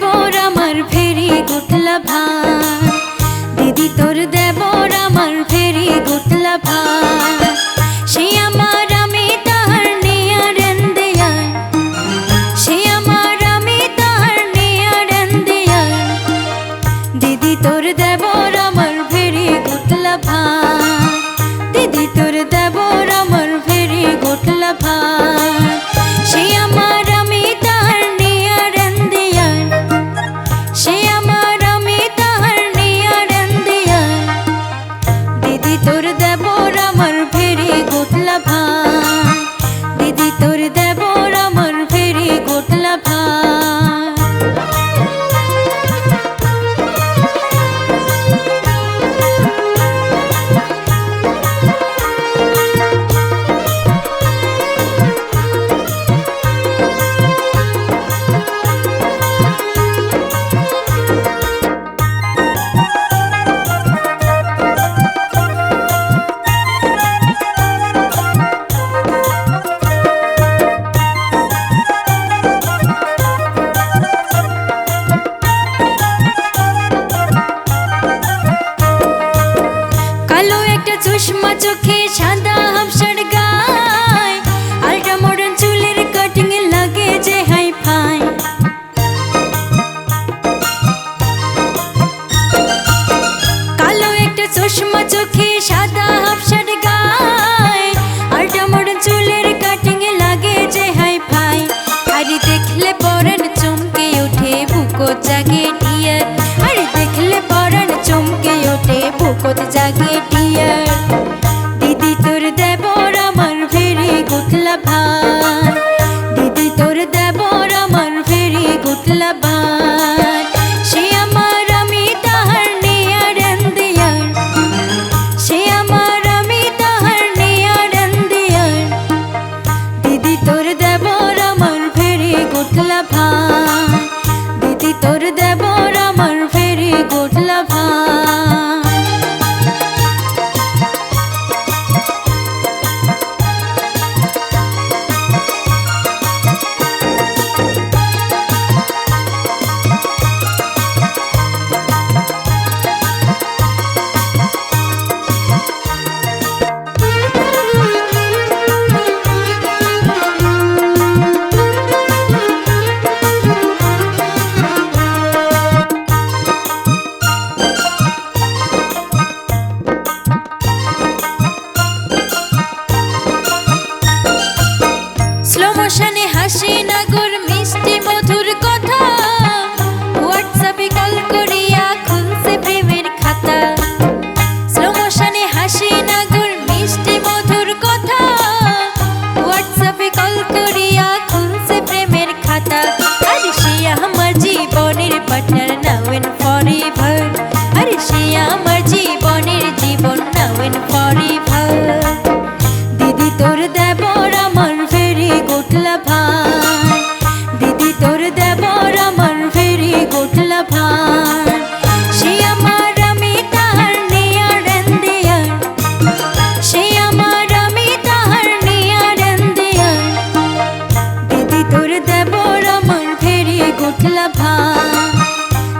পরা চশমা চোখে সাদা হাফসার গায়। আর ডামর চুলের কাটিং লাগে যে হাই ফাই। আরে দেখলে পরান চমকে ওঠে, বুকত জাগে টিয়া আরে দেখলে পরান চমকে ওঠে, বুকত জাগে পাতলা ভাই দিদি তোর নিয়ার এন্দিয়ার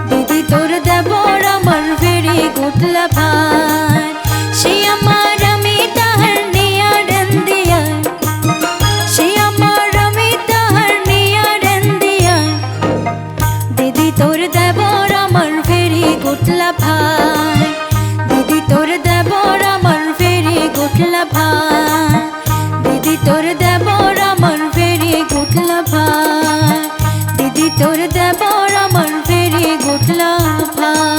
দিদি তোর দেবর আমার ভেরি। গোটলা ভাই তোর দেবর আমার ফেরি গুঠলা ভা দিদি, তোর দেবর আমার ফেরি গুঠলা ভা দিদি, তোর দেবর আমার ফেরি গুঠলা ভা